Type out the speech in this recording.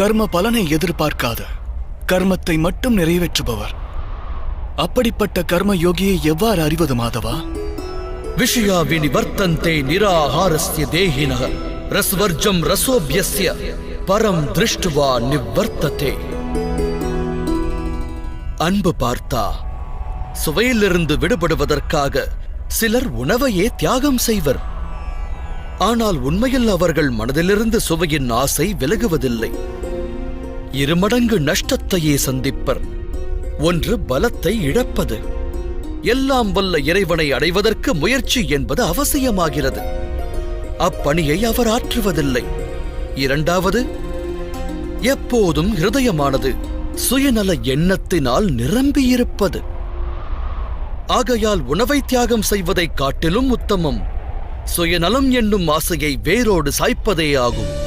கர்ம பலனை எதிர்பார்க்காத கர்மத்தை மட்டும் நிறைவேற்றுபவர். அப்படிப்பட்ட கர்ம யோகியை எவ்வாறு அறிவது மாதவா? விஷயா வினிவர்த்தந்தே நிராகாரஸ்ய தேகின ரஸ்வர்ஜம் ரசோபியஸ்ய பரம் திருஷ்டுவா நிவர்த்ததே. அன்பு பார்த்தா சுவையிலிருந்து விடுபடுவதற்காக சிலர் உணவையே தியாகம் செய்வர். ஆனால் உண்மையில் அவர்கள் மனதிலிருந்து சுவையின் ஆசை விலகுவதில்லை. இருமடங்கு நஷ்டத்தையே சந்திப்பர். ஒன்று பலத்தை இழப்பது. எல்லாம் வல்ல இறைவனை அடைவதற்கு முயற்சி என்பது அவசியமாகிறது. அப்பணியை அவர் ஆற்றுவதில்லை. இரண்டாவது எப்போதும் ஹிருதயமானது சுயநல எண்ணத்தினால் நிரம்பியிருப்பது. ஆகையால் உணவை தியாகம் செய்வதைக் காட்டிலும் உத்தமம். சுயநலம் என்னும் ஆசையை வேரோடு சாய்ப்பதே ஆகும்.